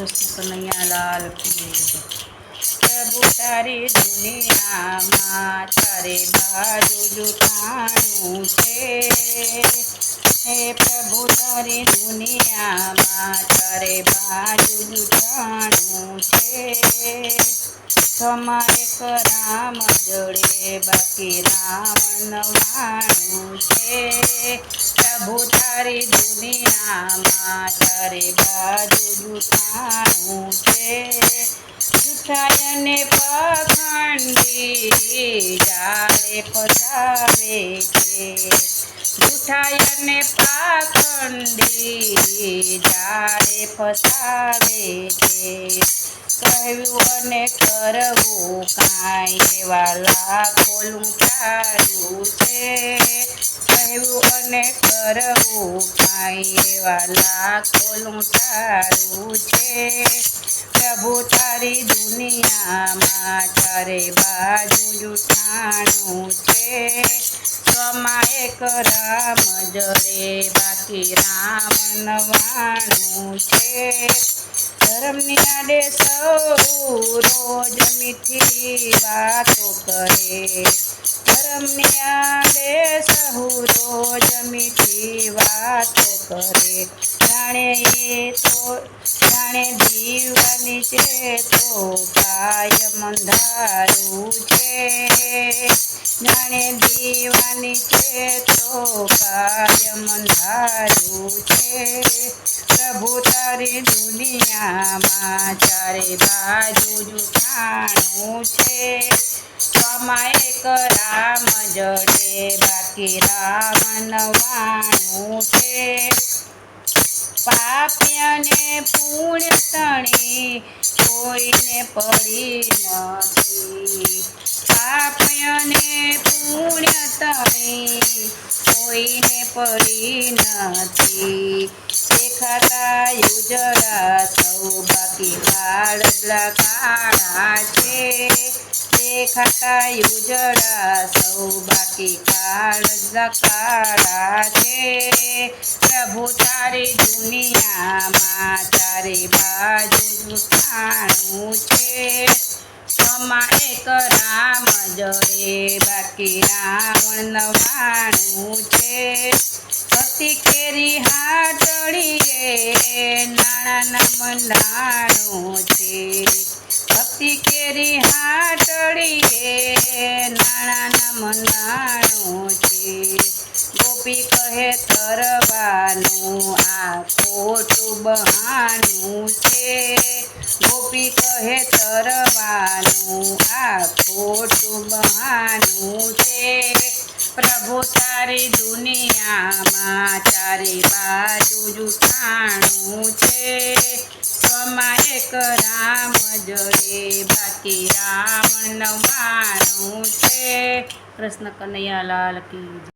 કૃષ્ણ કનૈયા લાલ કી જય. પ્રભુ તારી દુનિયામાં તારે બાજુ જુઠાણું છે હે પ્રભુ તારી દુનિયામાં તારે બાજુ જુઠાણું છે તમારે રામ જોડે બાકી રામ નવાણું છે. પ્રભુ તારી દુનિયામાં તારે બાજુ જૂઠાણું છે. જૂઠાયને પખંડી જાળે પતાવે છે. જૂઠાયને પાખંડી જાળે પતાવે છે. કહેવું અને કરવું કાંઈ વાલા ખોલું લૂંટારું છે. કહેવું અને કરવું કાંઈ વાલા ખોલું લૂંટારું છે. પ્રભુ તારી દુનિયામાં ચારે બાજુ જૂઠાણું છે. સ્વમાં એક રામ જડે બાકી રામ નવાણું છે. ધર્મની આડે સૌ રોજ મીઠી વાતો કરે. ધર્મની આડે સહુ રોજ મીઠી વાતો કરે. જાણે એ તો, જાણે દીવાની છે તો કાય મંધારું છે. જાણે દીવાની છે તો કાય મંધારું છે. પ્રભુ તારી દુનિયામાં ચારે બાજુ જુઠાણું છે. સ્વમાં એક રામ જડે બાકી રામ નવાણું છે. પાપ્યને પૂર્ણ તણી, કોઈને પડી નથી. પાપ્યને પુણ્ય તમે કોઈને પડી નથી. દેખાતા યુજરા સૌ બાકી કાળલા કાળા છે. દેખાતા યુજરા સૌ બાકી કાળલા કાળા છે. પ્રભુ તારી દુનિયામાં તારી બાજુ જૂઠાણું છે. સ્વમાં એક રામ બાકી રાવણ નવાણું છે. ભક્તિ કેરી હાટડીએ નાણાના મંડાણું છે. ભક્તિ કેરી હાટડીએ નાણાના મંડાણું છે. ગોપી કહે તરવાનું, આ ખોટું બહાનું છે. ગોપી કહે તરવાનું, આ ખોટું બહાનું છે. પ્રભુ તારી દુનિયામાં ચારે બાજુ જુઠાણું છે. સ્વમાં એક રામ જડે બાકી રામ નવાણું છે. કૃષ્ણ કનૈયાલાલ કી.